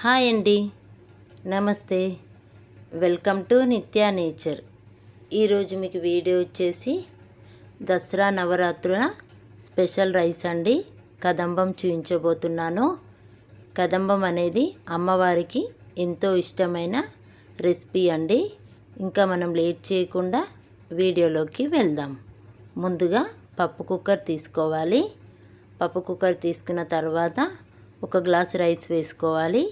Hi అండి. నమస్తే. Welcome to Nithya Nature. ఈరోజు మీకు వీడియో వచ్చేసి దసరా నవరాత్రుల స్పెషల్ రైస్ అండి. కదంబం చూపించబోతున్నాను కదంబం అనేది అమ్మవారికి ఎంతో ఇష్టమైన రెసిపీ అండి. ఇంకా మనం లేట్ చేయకుండా వీడియోలోకి వెళ్దాం. ముందుగా పప్పు కుక్కర్ తీసుకోవాలి. పప్పు కుక్కర్ తీసుకున్న తర్వాత ఒక గ్లాస్ రైస్ వేసుకోవాలి.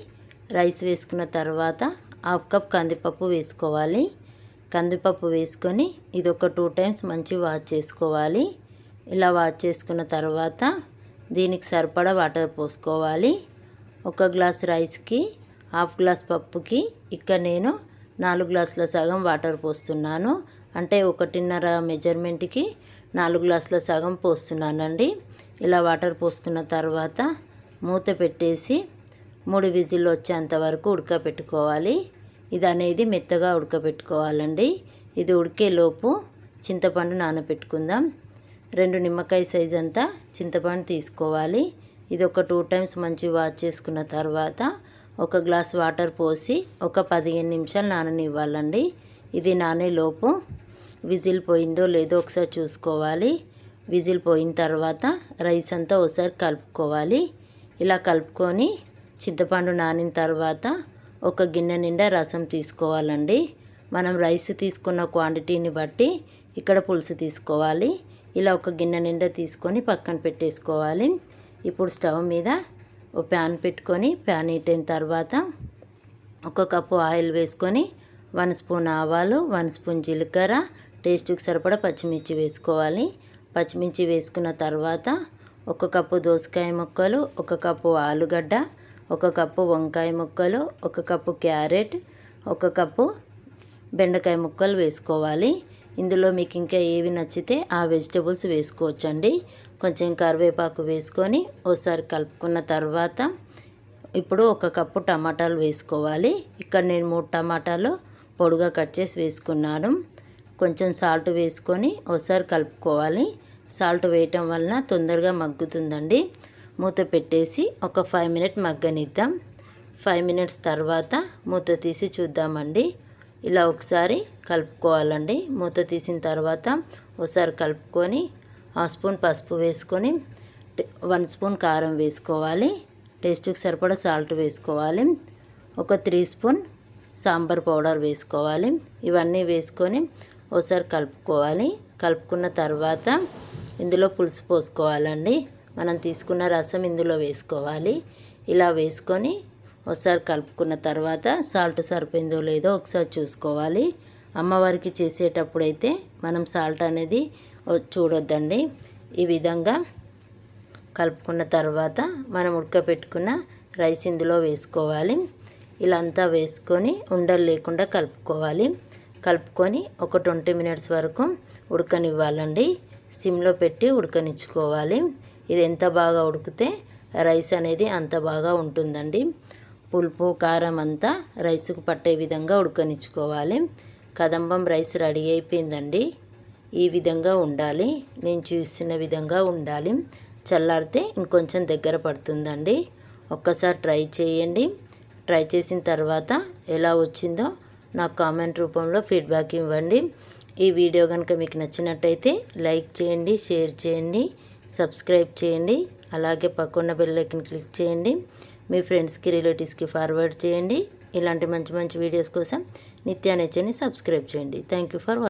రైస్ వేసుకున్న తర్వాత హాఫ్ కప్ కందిపప్పు వేసుకోవాలి. కందిపప్పు వేసుకొని ఇది ఒక టూ టైమ్స్ మంచి వాష్ చేసుకోవాలి. ఇలా వాష్ చేసుకున్న తర్వాత దీనికి సరిపడా వాటర్ పోసుకోవాలి. ఒక గ్లాస్ రైస్కి హాఫ్ గ్లాస్ పప్పుకి ఇక్కడ నేను నాలుగు గ్లాసుల సగం వాటర్ పోస్తున్నాను. అంటే ఒకటిన్నర మెజర్మెంట్కి నాలుగు గ్లాసుల సగం పోస్తున్నానండి. ఇలా వాటర్ పోసుకున్న తర్వాత మూత పెట్టేసి మూడు విజిల్లు వచ్చేంత వరకు ఉడకబెట్టుకోవాలి. ఇది అనేది మెత్తగా ఉడకబెట్టుకోవాలండి. ఇది ఉడికేలోపు చింతపండు నానబెట్టుకుందాం. రెండు నిమ్మకాయ సైజ్ అంతా చింతపండు తీసుకోవాలి. ఇది ఒక టూ టైమ్స్ మంచి వాష్ చేసుకున్న తర్వాత ఒక గ్లాస్ వాటర్ పోసి ఒక పదిహేను నిమిషాలు నాననివ్వాలండి. ఇది నానేలోపు విజిల్ పోయిందో లేదో ఒకసారి చూసుకోవాలి. విజిల్ పోయిన తర్వాత రైస్ అంతా ఒకసారి కలుపుకోవాలి. ఇలా కలుపుకొని చింతపండు నానిన తర్వాత ఒక గిన్నె నిండా రసం తీసుకోవాలండి. మనం రైస్ తీసుకున్న క్వాంటిటీని బట్టి ఇక్కడ పులుసు తీసుకోవాలి. ఇలా ఒక గిన్నె నిండా తీసుకొని పక్కన పెట్టేసుకోవాలి. ఇప్పుడు స్టవ్ మీద ఒక ప్యాన్ పెట్టుకొని ప్యాన్ హీట్ అయిన తర్వాత ఒక కప్పు ఆయిల్ వేసుకొని వన్ స్పూన్ ఆవాలు వన్ స్పూన్ జీలకర్ర టేస్ట్కి సరిపడా పచ్చిమిర్చి వేసుకోవాలి. పచ్చిమిర్చి వేసుకున్న తర్వాత ఒక కప్పు దోసకాయ ముక్కలు ఒక కప్పు ఆలుగడ్డ ఒక కప్పు వంకాయ ముక్కలు ఒక కప్పు క్యారెట్ ఒక కప్పు బెండకాయ ముక్కలు వేసుకోవాలి. ఇందులో మీకు ఇంకా ఏవి నచ్చితే ఆ వెజిటేబుల్స్ వేసుకోవచ్చండి. కొంచెం కరివేపాకు వేసుకొని ఒకసారి కలుపుకున్న తర్వాత ఇప్పుడు ఒక కప్పు టమాటాలు వేసుకోవాలి. ఇక్కడ నేను మూడు టమాటాలు పొడుగా కట్ చేసి వేసుకున్నాను. కొంచెం సాల్ట్ వేసుకొని ఒకసారి కలుపుకోవాలి. సాల్ట్ వేయటం వలన తొందరగా మగ్గుతుందండి. మూత పెట్టేసి ఒక ఫైవ్ మినిట్ మగ్గనిద్దాం. ఫైవ్ మినిట్స్ తర్వాత మూత తీసి చూద్దామండి. ఇలా ఒకసారి కలుపుకోవాలండి. మూత తీసిన తర్వాత ఒకసారి కలుపుకొని హాఫ్ స్పూన్ పసుపు వేసుకొని వన్ స్పూన్ కారం వేసుకోవాలి. టేస్ట్కి సరిపడా సాల్ట్ వేసుకోవాలి. ఒక త్రీ స్పూన్ సాంబార్ పౌడర్ వేసుకోవాలి. ఇవన్నీ వేసుకొని ఒకసారి కలుపుకోవాలి. కలుపుకున్న తర్వాత ఇందులో పులుసు పోసుకోవాలండి. మనం తీసుకున్న రసం ఇందులో వేసుకోవాలి. ఇలా వేసుకొని ఒకసారి కలుపుకున్న తర్వాత సాల్ట్ సరిపోయిందో లేదో ఒకసారి చూసుకోవాలి. అమ్మవారికి చేసేటప్పుడు అయితే మనం సాల్ట్ అనేది చూడొద్దండి. ఈ విధంగా కలుపుకున్న తర్వాత మనం ఉడకపెట్టుకున్న రైస్ ఇందులో వేసుకోవాలి. ఇలా అంతా వేసుకొని ఉండలు లేకుండా కలుపుకోవాలి. కలుపుకొని ఒక ట్వంటీ మినిట్స్ వరకు ఉడకనివ్వాలండి. సిమ్లో పెట్టి ఉడకనిచ్చుకోవాలి. ఇది ఎంత బాగా ఉడికితే రైస్ అనేది అంత బాగా ఉంటుందండి. పులుపు కారం అంతా రైస్కు పట్టే విధంగా ఉడకనిచ్చుకోవాలి. కదంబం రైస్ రెడీ అయిపోయిందండి. ఈ విధంగా ఉండాలి. నేను చూస్తున్న విధంగా ఉండాలి. చల్లారితే ఇంకొంచెం దగ్గర పడుతుందండి. ఒక్కసారి ట్రై చేయండి. ట్రై చేసిన తర్వాత ఎలా వచ్చిందో నాకు కామెంట్ రూపంలో ఫీడ్బ్యాక్ ఇవ్వండి. ఈ వీడియో కనుక మీకు నచ్చినట్టయితే లైక్ చేయండి షేర్ చేయండి. సబ్స్క్రైబ్ చేయండి. అలాగే పక్కన్న బెల్లైకన్ క్లిక్ చేయండి. మీ ఫ్రెండ్స్కి రిలేటివ్స్కి ఫార్వర్డ్ చేయండి. ఇలాంటి మంచి మంచి వీడియోస్ కోసం నిత్యానేచర్ని సబ్స్క్రైబ్ చేయండి. Thank for